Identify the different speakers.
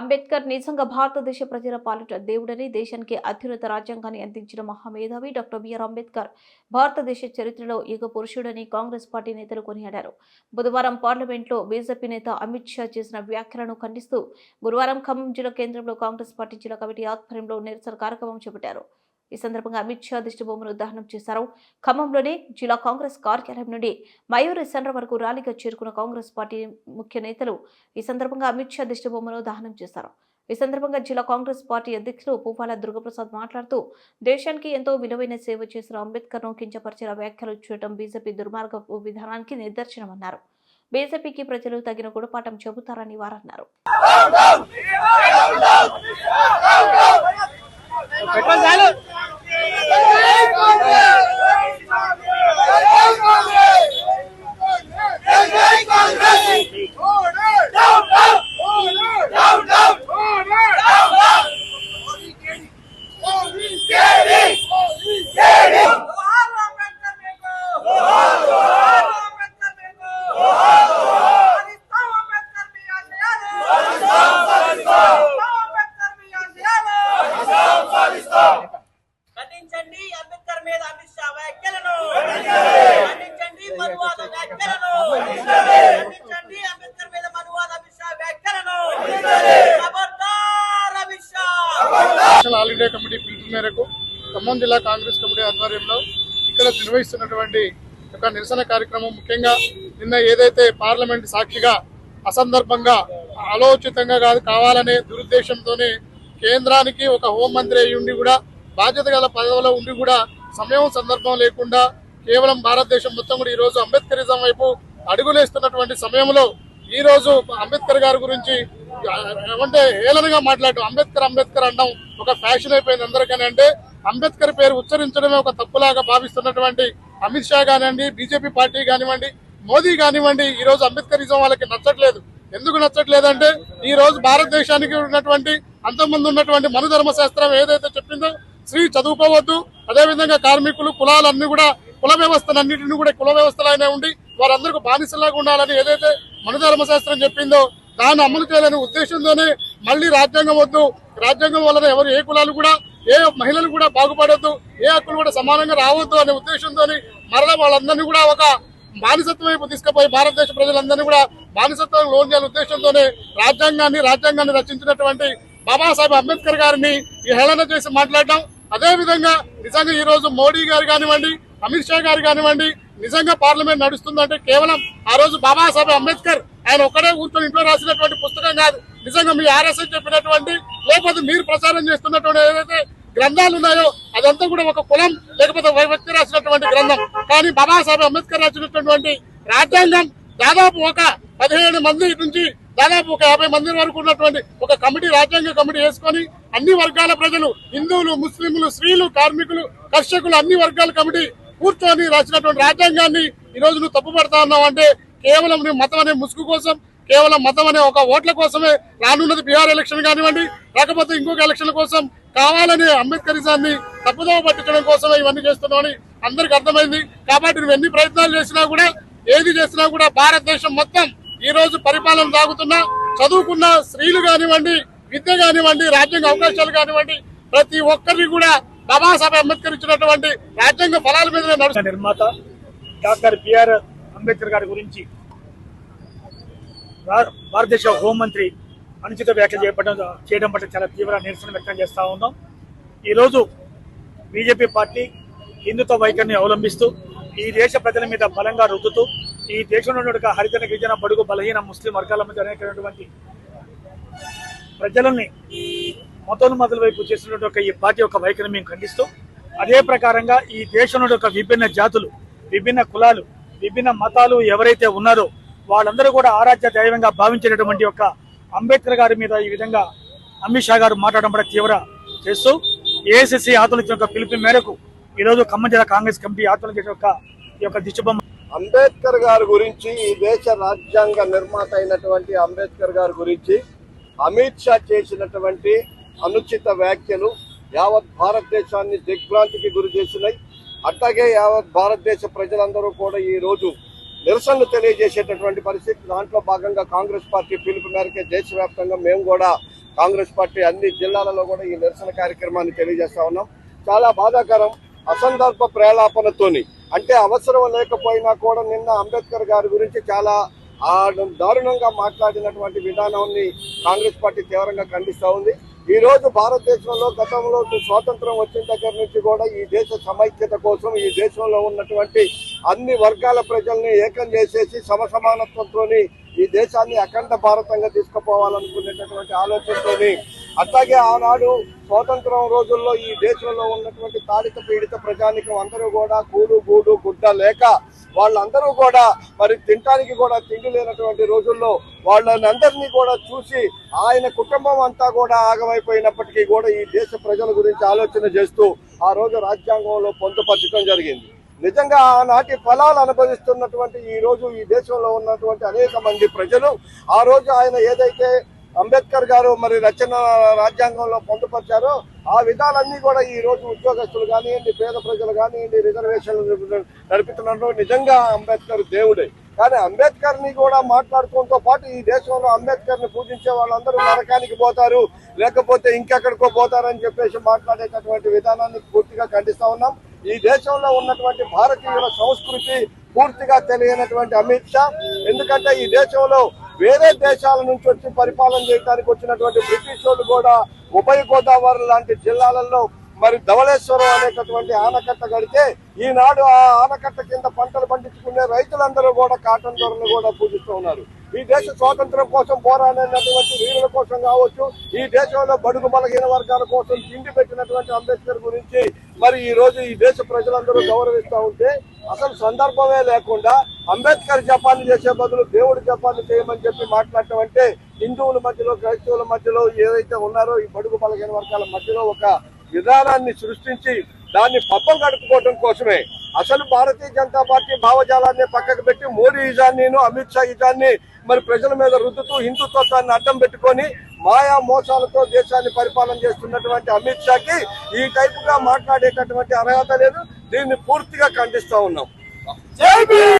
Speaker 1: అంబేద్కర్ నిజంగా భారతదేశ ప్రజల పాలిట దేవుడని దేశానికి అత్యున్నత రాజ్యాంగాన్ని అందించిన మహామేధావి డాక్టర్ బిఆర్ అంబేద్కర్ భారతదేశ చరిత్రలో యుగ పురుషుడని కాంగ్రెస్ పార్టీ నేతలు కొనియాడారు. బుధవారం పార్లమెంట్లో బీజేపీ నేత అమిత్ షా చేసిన వ్యాఖ్యలను ఖండిస్తూ గురువారం ఖమ్మం జిల్లా కేంద్రంలో కాంగ్రెస్ పార్టీ జిల్లా కమిటీ ఆధ్వర్యంలో నిరసన కార్యక్రమం చేపట్టారు. ఈ సందర్భంగా అమిత్ షా దిష్టిబొమ్మను దహనం చేశారు ఖమ్మంలోని జిల్లా కాంగ్రెస్ కార్యాలయం నుండి మయూరి సెంటర్ వరకు ర్యాలీగా చేరుకున్న కాంగ్రెస్ పార్టీ ముఖ్య నేతలు ఈ సందర్భంగా అమిత్ షా దిష్టిబొమ్మను దహనం చేశారు ఈ సందర్భంగా జిల్లా కాంగ్రెస్ పార్టీ అధ్యక్షులు పువ్వాల దుర్గప్రసాద్ మాట్లాడుతూ దేశానికి ఎంతో విలువైన సేవ చేసిన అంబేద్కర్ను కించపరిచిన వ్యాఖ్యలు చేయడం బీజేపీ దుర్మార్గ విధానానికి నిదర్శనమన్నారు బీజేపీకి ప్రజలు తగిన గుణపాఠం చెబుతారని వారన్నారు
Speaker 2: నేషనల్ కమిటీ పిలుపు మేరకు ఖమ్మం జిల్లా కాంగ్రెస్ కమిటీ ఆధ్వర్యంలో ఇక్కడ నిర్వహిస్తున్నటువంటి ఒక నిరసన కార్యక్రమం ముఖ్యంగా నిన్న ఏదైతే పార్లమెంట్ సాక్షిగా అసందర్భంగా ఆలోచితంగా కాదు కావాలనే దురుద్దేశంతోనే కేంద్రానికి ఒక హోంమంత్రి అయి ఉండి కూడా బాధ్యత గల పదవిలో ఉండి కూడా సమయం సందర్భం లేకుండా కేవలం భారతదేశం మొత్తం కూడా ఈ రోజు అంబేద్కరిజం వైపు అడుగులేస్తున్నటువంటి సమయంలో ఈరోజు అంబేద్కర్ గారి గురించి ఏమంటే ఏలనగా మాట్లాడటం. అంబేద్కర్ అంబేద్కర్ అనడం ఒక ఫ్యాషన్ అయిపోయింది అందరికని అంటే అంబేద్కర్ పేరు ఉచ్చరించడమే ఒక తప్పులాగా భావిస్తున్నటువంటి అమిత్ షా కానివ్వండి బీజేపీ పార్టీ కానివ్వండి మోదీ కానివ్వండి ఈ రోజు అంబేద్కరిజం వాళ్ళకి నచ్చట్లేదు. ఎందుకు నచ్చట్లేదంటే ఈ రోజు భారతదేశానికి ఉన్నటువంటి అంతకుముందు ఉన్నటువంటి మనుధర్మ శాస్త్రం ఏదైతే చెప్పిందో స్త్రీ చదువుకోవద్దు అదేవిధంగా కార్మికులు కులాలన్నీ కూడా కుల వ్యవస్థలన్నింటినీ కూడా కుల వ్యవస్థలైనా ఉండి వారందరికీ బానిసలాగా ఉండాలని ఏదైతే మనుధర్మ శాస్త్రం చెప్పిందో దాన్ని అమలు చేయాలనే ఉద్దేశంతోనే మళ్ళీ రాజ్యాంగం వద్దు. రాజ్యాంగం వలన ఎవరు ఏ కులాలు కూడా ఏ మహిళలు కూడా బాగుపడొద్దు ఏ హక్కులు కూడా సమానంగా రావద్దు అనే ఉద్దేశంతో మరలా వాళ్ళందరినీ కూడా ఒక బానిసత్వం వైపు తీసుకుపోయి భారతదేశ ప్రజలందరినీ కూడా బానిసత్వం లోన్ చేయాల ఉద్దేశంతోనే రాజ్యాంగాన్ని రాజ్యాంగాన్ని రచించినటువంటి బాబాసాహెబ్ అంబేద్కర్ గారిని ఈ హేళన చేసి మాట్లాడడం. అదే విధంగా నిజంగా ఈ రోజు మోడీ గారు కానివ్వండి అమిత్ షా గారు కానివ్వండి నిజంగా పార్లమెంట్ నడుస్తుందంటే కేవలం ఆ రోజు బాబాసాహెబ్ అంబేద్కర్ ఆయన ఒక్కడే కూర్చొని ఇంట్లో రాసినటువంటి పుస్తకం కాదు. నిజంగా మీ ఆర్ఎస్ఎస్ చెప్పినటువంటి లేకపోతే మీరు ప్రచారం చేస్తున్నటువంటి ఏదైతే గ్రంథాలు ఉన్నాయో అదంతా కూడా ఒక కులం లేకపోతే వ్యక్తి రాసినటువంటి గ్రంథం. కానీ బాబాసాహెబ్ అంబేద్కర్ రాసినటువంటి రాజ్యాంగం దాదాపు ఒక పదిహేను మంది నుంచి దాదాపు ఒక యాభై మంది వరకు ఉన్నటువంటి ఒక కమిటీ రాజ్యాంగ కమిటీ వేసుకొని అన్ని వర్గాల ప్రజలు హిందువులు ముస్లింలు స్త్రీలు కార్మికులు కర్షకులు అన్ని వర్గాల కమిటీ కూర్చొని రాసినటువంటి రాజ్యాంగాన్ని ఈ రోజు నువ్వు తప్పుపడతా ఉన్నావు అంటే కేవలం నీ మతం అనే ముసుగు కోసం కేవలం మతం అనే ఒక ఓట్ల కోసమే రానున్నది బీహార్ ఎలక్షన్ కానివ్వండి లేకపోతే ఇంకొక ఎలక్షన్ కోసం కావాలని అంబేద్కరిజాన్ని తప్పుదోవ పట్టించడం కోసమే ఇవన్నీ చేస్తున్నామని అందరికి అర్థమైంది. కాబట్టి నువ్వు ఎన్ని ప్రయత్నాలు చేసినా కూడా ఏది చేసినా కూడా భారతదేశం మొత్తం ఈ రోజు పరిపాలన సాగుతున్నా చదువుకున్న స్త్రీలు కానివ్వండి విద్య కానివ్వండి రాజ్యాంగ అవకాశాలు కానివ్వండి ప్రతి ఒక్కరిని కూడా బాబాసాహెబ్ అంబేద్కర్ ఇచ్చినటువంటి రాజ్యాంగ ఫలాల మీద
Speaker 3: నిర్మాత డాక్టర్ బిఆర్ అంబేద్కర్ గారి గురించి భారతదేశ హోంమంత్రి అనుచిత వ్యాఖ్యలు చేయడం చేయడం పట్ల చాలా తీవ్ర నిరసన వ్యక్తం చేస్తూ ఉన్నాం. ఈరోజు బీజేపీ పార్టీ హిందుత్వ వైఖరిని అవలంబిస్తూ ఈ దేశ ప్రజల మీద బలంగా రుద్దుతూ ఈ దేశంలో ఉన్నటువంటి హరిజన గిరిజన బడుగు బలహీన ముస్లిం వర్గాల మధ్య అనేకమైనటువంటి ప్రజలని మతోన్మతుల వైపు చేసినటువంటి ఒక ఈ పార్టీ యొక్క వైఖరిని మేము ఖండిస్తూ అదే ప్రకారంగా ఈ దేశంలో ఒక విభిన్న జాతులు విభిన్న కులాలు విభిన్న మతాలు ఎవరైతే ఉన్నారో వాళ్ళందరూ కూడా ఆరాధ్య దైవంగా భావించేటటువంటి ఒక అంబేద్కర్ గారి మీద ఈ విధంగా అమిత్ షా గారు మాట్లాడడం పట్ల తీవ్ర చేస్తూ ఏఐసిసి ఆందోళన యొక్క పిలుపు మేరకు ఈరోజు ఖమ్మం జిల్లా కాంగ్రెస్ కమిటీ ఆందోళన యొక్క ఈ యొక్క దిశబొమ్మ
Speaker 4: అంబేద్కర్ గారి గురించి ఈ దేశ రాజ్యాంగ నిర్మాత అయినటువంటి అంబేద్కర్ గారి గురించి అమిత్ షా చేసినటువంటి అనుచిత వ్యాఖ్యలు యావత్ భారతదేశాన్ని దిగ్భ్రాంతికి గురి చేసినాయి అట్లాగే యావత్ భారతదేశ ప్రజలందరూ కూడా ఈ రోజు నిరసనలు తెలియజేసేటటువంటి పరిస్థితి. దాంట్లో భాగంగా కాంగ్రెస్ పార్టీ పిలుపు మేరకే దేశవ్యాప్తంగా మేము కూడా కాంగ్రెస్ పార్టీ అన్ని జిల్లాలలో కూడా ఈ నిరసన కార్యక్రమాన్ని తెలియజేస్తా ఉన్నాం. చాలా బాధాకరం అసందర్భ ప్రేలాపనతోని. అంటే అవసరం లేకపోయినా కూడా నిన్న అంబేద్కర్ గారి గురించి చాలా దారుణంగా మాట్లాడినటువంటి విధానాన్ని కాంగ్రెస్ పార్టీ తీవ్రంగా ఖండిస్తూ ఉంది. ఈ రోజు భారతదేశంలో గతంలో స్వాతంత్రం వచ్చిన దగ్గర నుంచి కూడా ఈ దేశ సమైక్యత కోసం ఈ దేశంలో ఉన్నటువంటి అన్ని వర్గాల ప్రజల్ని ఏకం చేసేసి సమసమానత్వంతోని ఈ దేశాన్ని అఖండ భారతంగా తీసుకుపోవాలనుకునేటటువంటి ఆలోచనతోని అట్లాగే ఆనాడు స్వాతంత్రం రోజుల్లో ఈ దేశంలో ఉన్నటువంటి తాడిత పీడిత ప్రజానికం అందరూ కూడా కూడు గూడు గుడ్డ లేక వాళ్ళందరూ కూడా మరి తినటానికి కూడా తిండి లేనటువంటి రోజుల్లో వాళ్ళని అందరినీ కూడా చూసి ఆయన కుటుంబం అంతా కూడా ఆగమైపోయినప్పటికీ కూడా ఈ దేశ ప్రజల గురించి ఆలోచన చేస్తూ ఆ రోజు రాజ్యాంగంలో పొందుపరచడం జరిగింది. నిజంగా ఆనాటి ఫలాలు అనుభవిస్తున్నటువంటి ఈ రోజు ఈ దేశంలో ఉన్నటువంటి అనేక మంది ప్రజలు ఆ రోజు ఆయన ఏదైతే అంబేద్కర్ గారు మరి రచన రాజ్యాంగంలో పొందుపరిచారో ఆ విధాలన్నీ కూడా ఈ రోజు ఉద్యోగస్తులు కానివ్వండి పేద ప్రజలు కానివ్వండి రిజర్వేషన్లు నడుపుతున్నారు నిజంగా అంబేద్కర్ దేవుడే. కానీ అంబేద్కర్ని కూడా మాట్లాడుకోవడంతో పాటు ఈ దేశంలో అంబేద్కర్ని పూజించే వాళ్ళందరూ నరకానికి పోతారు లేకపోతే ఇంకెక్కడికో పోతారని చెప్పేసి మాట్లాడేటటువంటి విధానాన్ని పూర్తిగా ఖండిస్తా ఉన్నాం. ఈ దేశంలో ఉన్నటువంటి భారతీయుల సంస్కృతి పూర్తిగా తెలియనటువంటి అమిత్ షా. ఎందుకంటే ఈ దేశంలో వేరే దేశాల నుంచి వచ్చి పరిపాలన చేయడానికి వచ్చినటువంటి బ్రిటిష్ వాళ్ళు కూడా ఉభయ గోదావరి లాంటి జిల్లాలలో మరి ధవళేశ్వరం అనేటటువంటి ఆనకట్ట కడితే ఈనాడు ఆ ఆనకట్ట కింద పంటలు పండించుకునే రైతులందరూ కూడా కాటన్ ధరలు కూడా పూజిస్తూ ఉన్నారు. ఈ దేశ స్వాతంత్రం కోసం పోరాడినటువంటి వీరుల కోసం కావచ్చు ఈ దేశంలో బడుగు బలహీన వర్గాల కోసం తిండి పెట్టినటువంటి అంబేద్కర్ గురించి మరి ఈ రోజు ఈ దేశ ప్రజలందరూ గౌరవిస్తూ ఉంటే అసలు సందర్భమే లేకుండా అంబేద్కర్ జపాన్ని చేసే బదులు దేవుడు జపాన్ని చేయమని చెప్పి మాట్లాడటం అంటే హిందువుల మధ్యలో క్రైస్తవుల మధ్యలో ఏదైతే ఉన్నారో ఈ బడుగు బలహీన వర్గాల మధ్యలో ఒక విధానాన్ని సృష్టించి దాన్ని పప్పం గడుపుకోవడం కోసమే. అసలు భారతీయ జనతా పార్టీ భావజాలాన్ని పక్కకు పెట్టి మోడీ ఇజాన్ని అమిత్ షా ఇజాన్ని మరి ప్రజల మీద రుద్దుతూ హిందుత్వాన్ని అడ్డం పెట్టుకొని మాయా మోసాలతో దేశాన్ని పరిపాలన చేస్తున్నటువంటి అమిత్ షాకి ఈ టైపుగా మాట్లాడేటటువంటి అర్హత లేదు. దీన్ని పూర్తిగా ఖండిస్తా ఉన్నాం.